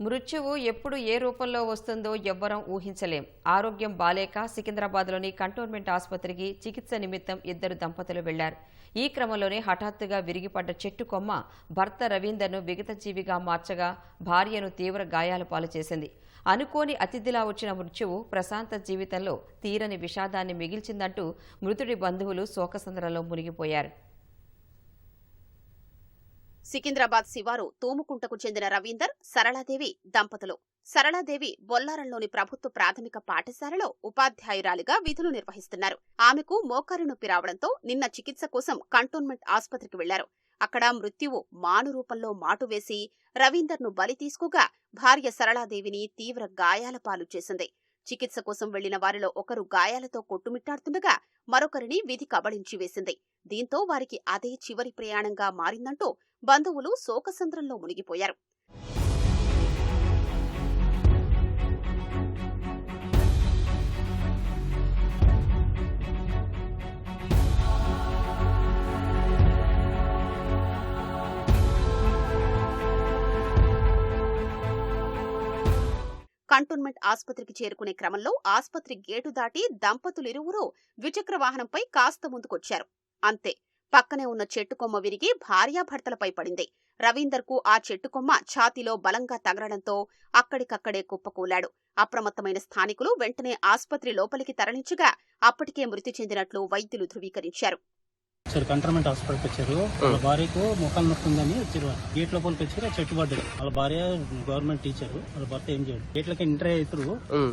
మృత్యువు ఎప్పుడు ఏ రూపంలో వస్తుందో ఎవ్వరం ఊహించలేం. ఆరోగ్యం బాలేక సికింద్రాబాద్లోని కంటోన్మెంట్ ఆసుపత్రికి చికిత్స నిమిత్తం ఇద్దరు దంపతులు వెళ్ళారు. ఈ క్రమంలోనే హఠాత్తుగా విరిగిపడ్డ చెట్టు కొమ్మ భర్త రవీందర్ను విగతజీవిగా మార్చగా భార్యను తీవ్ర గాయాల పాలు చేసింది. అనుకోని అతిథిలా వచ్చిన మృత్యువు ప్రశాంత జీవితంలో తీరని విషాదాన్ని మిగిల్చిందంటూ మృతుడి బంధువులు శోకసంద్రంలో మునిగిపోయారు. సికింద్రాబాద్ శివారు తూముకుంటకు చెందిన రవీందర్ సరళాదేవి దంపతులు. సరళాదేవి బొల్లారంలోని ప్రభుత్వ ప్రాథమిక పాఠశాలలో ఉపాధ్యాయురాలిగా విధులు నిర్వహిస్తున్నారు. ఆమెకు మోకారు నొప్పి రావడంతో నిన్న చికిత్స కోసం కంటోన్మెంట్ ఆసుపత్రికి వెళ్ళారు. అక్కడ మృత్యువు మాను రూపంలో మాటు వేసి రవీందర్ను బలి తీసుకోగా భార్య సరళాదేవిని తీవ్ర గాయాల పాలు చేసింది. చికిత్స కోసం వెళ్ళిన వారిలో ఒకరు గాయాలతో కొట్టుమిట్టాడుతుండగా మరొకరిని విధి కబళించి వేసింది. దీంతో వారికి అదే చివరి ప్రయాణంగా మారిందంటూ బంధువులు శోకసంద్రంలో మునిగిపోయారు. కంటోన్మెంట్ ఆసుపత్రికి చేరుకునే క్రమంలో ఆసుపత్రి గేటు దాటి దంపతులిరువురూ ద్విచక్ర వాహనంపై కాస్త ముందుకొచ్చారు. అంతే పక్కనే ఉన్న చెట్టు కొమ్మ విరిగి భార్యాభర్తలపై పడింది. రవీందర్కు ఆ చెట్టు కొమ్మ ఛాతీలో బలంగా తగలడంతో అక్కడికక్కడే కుప్పకూలాడు. అప్రమత్తమైన స్థానికులు వెంటనే ఆసుపత్రి లోపలికి తరలించగా అప్పటికే మృతి చెందినట్లు వైద్యులు ధృవీకరించారు. వచ్చారు కంటర్మెంట్ హాస్పిటల్కి వచ్చారు వాళ్ళ భార్యకు ముఖాలు నొప్పి ఉందని వచ్చారు. గేట్ లోపలికి వచ్చారు ఆ చెట్టు పడ్డారు వాళ్ళ భార్య గవర్నమెంట్ టీచర్. వాళ్ళ భర్త ఏం చేయడు. గేట్లకి ఎంటర్ అవుతారు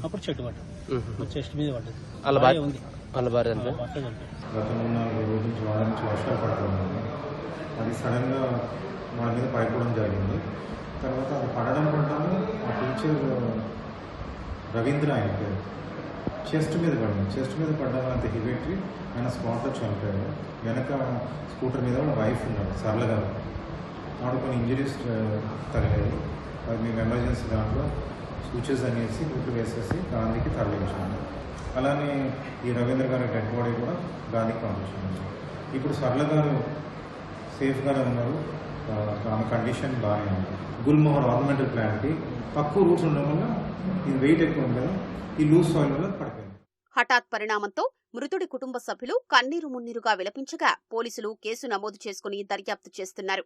అప్పుడు చెట్టు పడ్డారు చెస్ట్ మీద పడ్డది వాళ్ళ భార్య ఉంది. వాళ్ళ భార్య వాళ్ళ భర్త అది సడన్గా మా మీద పడిపోవడం జరిగింది. తర్వాత అది పడడం పడ్డాము ఆ టీచర్ రవీంద్ర ఆయన పేరు. చెస్ట్ మీద పడ్డాను చెస్ట్ మీద పడ్డం అంత హివెట్టి ఆయన స్పాట్లో చనిపోయాడు వెనక స్కూటర్ మీద వాళ్ళ వైఫ్ ఉన్నాడు సరళ గారు. ఆవిడ కొన్ని ఇంజరీస్ తగిలాయి. అది మేము ఎమర్జెన్సీ దాంట్లో స్విచెస్ అనేసి గుట్లు వేసేసి గాంధీకి తరలించాము. అలానే ఈ రవీంద్ర గారి డెడ్ బాడీ కూడా గాంధీకి పంపించాము. ఇప్పుడు సరళ గారు సేఫ్గానే ఉన్నారు. ఆమె కండిషన్ బాగానే ఉంది. గుల్మోహర్ ఆర్నమెంటల్ ప్లాంట్కి తక్కువ రూట్స్ ఉండడం వల్ల ఇది వెయిట్ ఎక్కువ ఉంది కదా ఈ లూజ్ సాయిల్ వల్ల పడిపోయింది. హఠాత్ పరిణామంతో మృతుడి కుటుంబ సభ్యులు కన్నీరు మున్నీరుగా విలపించగా పోలీసులు కేసు నమోదు చేసుకుని దర్యాప్తు చేస్తున్నారు.